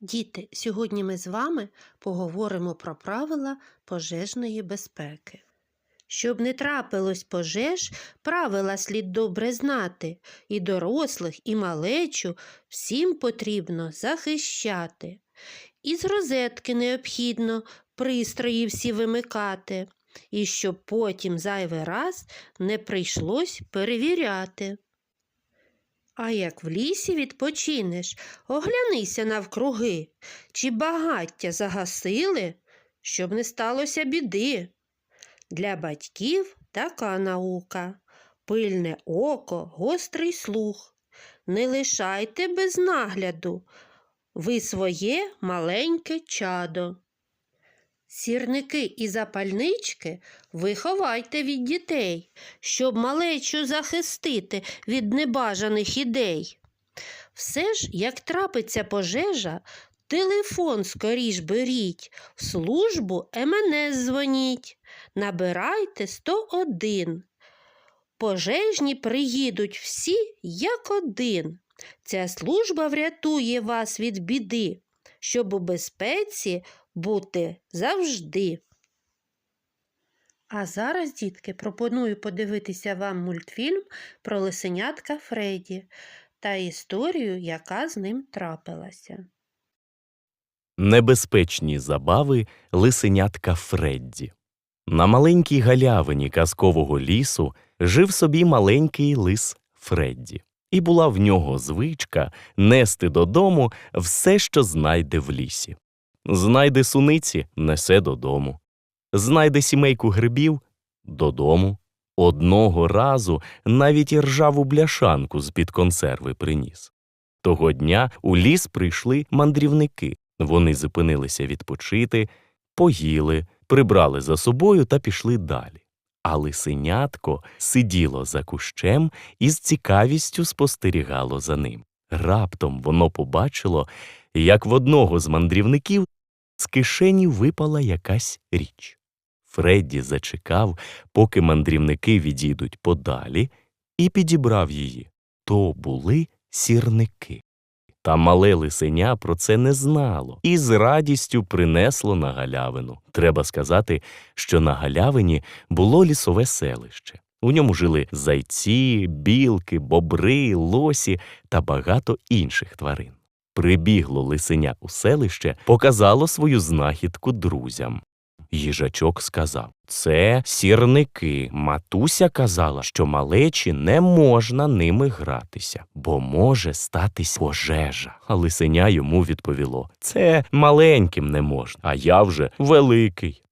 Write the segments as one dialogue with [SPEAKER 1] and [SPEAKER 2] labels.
[SPEAKER 1] Діти, сьогодні ми з вами поговоримо про правила пожежної безпеки. Щоб не трапилось пожеж, правила слід добре знати, і дорослих, і малечу всім потрібно захищати. Із розетки необхідно пристрої всі вимикати, і щоб потім зайвий раз не прийшлось перевіряти. А як в лісі відпочинеш, оглянися навкруги, чи багаття загасили, щоб не сталося біди. Для батьків така наука пильне око, гострий слух. Не лишайте без нагляду ви своє маленьке чадо. Сірники і запальнички ви ховайте від дітей, щоб малечу захистити від небажаних ідей. Все ж, як трапиться пожежа, телефон скоріш беріть, в службу МНС дзвоніть, набирайте 101. Пожежні приїдуть всі як один. Ця служба врятує вас від біди, щоб у безпеці бути завжди. А зараз, дітки, пропоную подивитися вам мультфільм про лисенятка Фредді та історію, яка з ним трапилася.
[SPEAKER 2] Небезпечні забави лисенятка Фредді. На маленькій галявині казкового лісу жив собі маленький лис Фредді, і була в нього звичка нести додому все, що знайде в лісі. Знайде суниці несе додому. Знайде сімейку грибів додому. Одного разу навіть і ржаву бляшанку з-під консерви приніс. Того дня у ліс прийшли мандрівники. Вони зупинилися відпочити, поїли, прибрали за собою та пішли далі. А лисенятко сиділо за кущем і з цікавістю спостерігало за ним. Раптом воно побачило, як в одного з мандрівників з кишені випала якась річ. Фредді зачекав, поки мандрівники відійдуть подалі, і підібрав її. То були сірники. Та мале лисеня про це не знало і з радістю принесло на галявину. Треба сказати, що на галявині було лісове селище. У ньому жили зайці, білки, бобри, лосі та багато інших тварин. Прибігло лисеня у селище, показало свою знахідку друзям. Їжачок сказав Це сірники. Матуся казала, що малечі не можна ними гратися, бо може статись пожежа. А лисеня йому відповіло Це маленьким не можна, а я вже великий.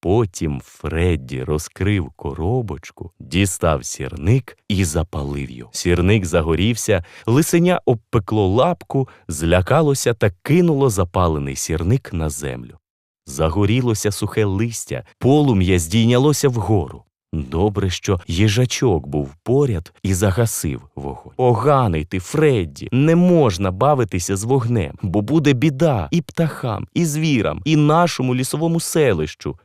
[SPEAKER 2] Потім Фредді розкрив коробочку, дістав сірник і запалив його. Сірник загорівся, лисеня обпекло лапку, злякалося та кинуло запалений сірник на землю. Загорілося сухе листя, полум'я здійнялося вгору. Добре, що їжачок був поряд і загасив вогонь. Поганий ти, Фредді, не можна бавитися з вогнем, бо буде біда і птахам, і звірам, і нашому лісовому селищу.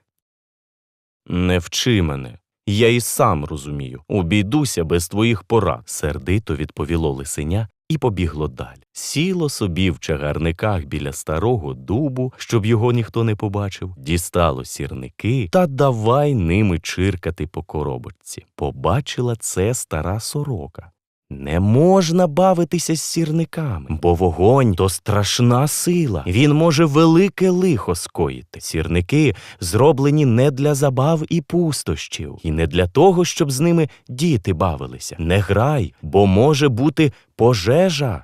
[SPEAKER 2] Не вчи мене. Я і сам розумію. Обійдуся без твоїх порад, сердито відповіло лисеня і побігло далі. Сіло собі в чагарниках біля старого дубу, щоб його ніхто не побачив, дістало сірники та давай ними чиркати по коробочці. Побачила це стара сорока. Не можна бавитися з сірниками, бо вогонь то страшна сила. Він може велике лихо скоїти. Сірники зроблені не для забав і пустощів, і не для того, щоб з ними діти бавилися. Не грай, бо може бути пожежа.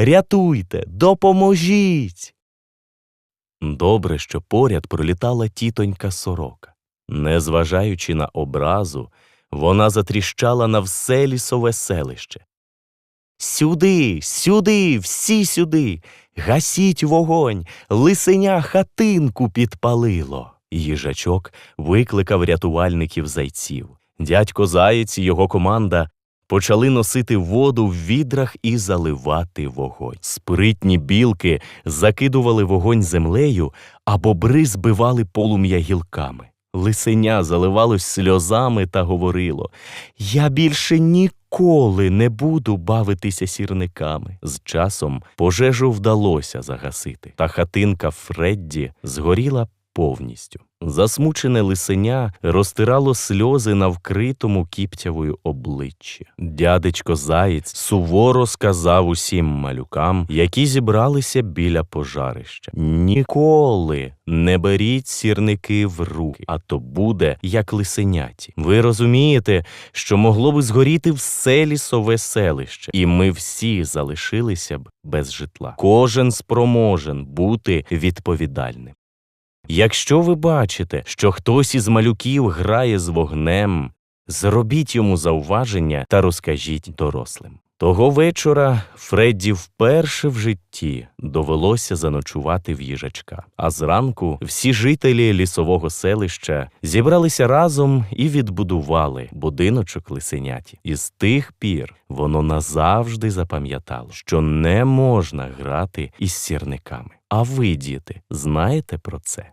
[SPEAKER 2] Рятуйте, допоможіть. Добре, що поряд пролітала тітонька сорока. Незважаючи на образу, вона затріщала на все лісове селище. Сюди, сюди, всі сюди. Гасіть вогонь, лисеня хатинку підпалило. Їжачок викликав рятувальників зайців. Дядько Заєць і його команда почали носити воду в відрах і заливати вогонь. Спритні білки закидували вогонь землею, а бобри збивали полум'я гілками. Лисеня заливалось сльозами та говорило Я більше ніколи не буду бавитися сірниками. З часом пожежу вдалося загасити, та хатинка Фредді згоріла повністю. Засмучене лисеня розтирало сльози на вкритому кіптявою обличчі. Дядечко Заєць суворо сказав усім малюкам, які зібралися біля пожарища: Ніколи не беріть сірники в руки, а то буде як лисеняті. Ви розумієте, що могло би згоріти все лісове селище, і ми всі залишилися б без житла. Кожен спроможен бути відповідальним. Якщо ви бачите, що хтось із малюків грає з вогнем, зробіть йому зауваження та розкажіть дорослим. Того вечора Фредді вперше в житті довелося заночувати в їжачка. А зранку всі жителі лісового селища зібралися разом і відбудували будиночок лисеняті. І з тих пір воно назавжди запам'ятало, що не можна грати із сірниками. А ви, діти, знаєте про це?